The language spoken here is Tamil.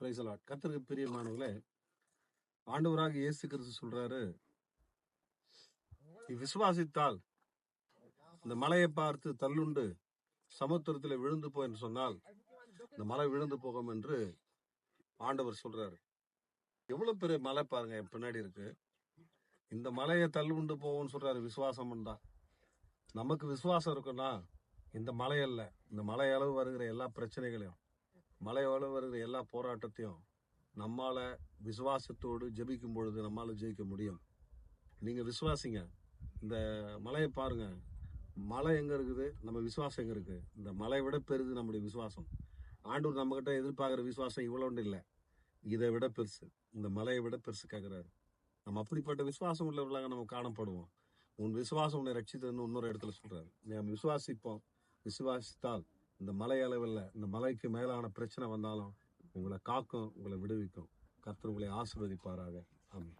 பிரைசலாட் கத்திற்கு பிரியமானவர்களே ஆண்டவராக இயேசு கிறிஸ்து சொல்றாரு நீ விசுவாசித்தால் இந்த மலையை பார்த்து தள்ளுண்டு சமுத்திரத்தில் விழுந்து போ என்று சொன்னால் இந்த மலை விழுந்து போகும் என்று ஆண்டவர் சொல்றாரு. எவ்வளவு பெரிய மலை பாருங்க பின்னாடி இருக்கு. இந்த மலையை தள்ளுண்டு போகும்னு சொல்றாரு விசுவாசம் தான். நமக்கு விசுவாசம் இருக்குன்னா இந்த மலையல்ல இந்த மலை அளவு வருகிற எல்லா பிரச்சனைகளையும் மலையோட வருகிற எல்லா போராட்டத்தையும் நம்மால விசுவாசத்தோடு ஜெபிக்கும் பொழுது நம்மால ஜெயிக்க முடியும். நீங்க விசுவாசிங்க. இந்த மலையை பாருங்க. மலை எங்க இருக்குது? நம்ம விசுவாசம் எங்க இருக்கு? இந்த மலையை விட பெருது நம்முடைய விசுவாசம். ஆண்டூர் நம்ம கிட்ட எதிர்பார்க்கிற விசுவாசம் இவ்வளோண்டு இல்லை. இதை விட பெருசு. இந்த மலையை விட பெருசு கேட்குறாரு நம்ம அப்படிப்பட்ட விசுவாசம் உள்ளவர்களாக நம்ம காணப்படுவோம். உன் விசுவாசம் உன்னை ரட்சித்ததுன்னு இன்னொரு இடத்துல சொல்றாரு. நம்ம விசுவாசிப்போம். விசுவாசித்தால் இந்த மலை அளவில் இந்த மலைக்கு மேலான பிரச்சனை வந்தாலும் உங்களை காக்கும் உங்களை விடுவிக்கும். கர்த்தர் உங்களை ஆசிர்வதிப்பாராக. ஆமாம்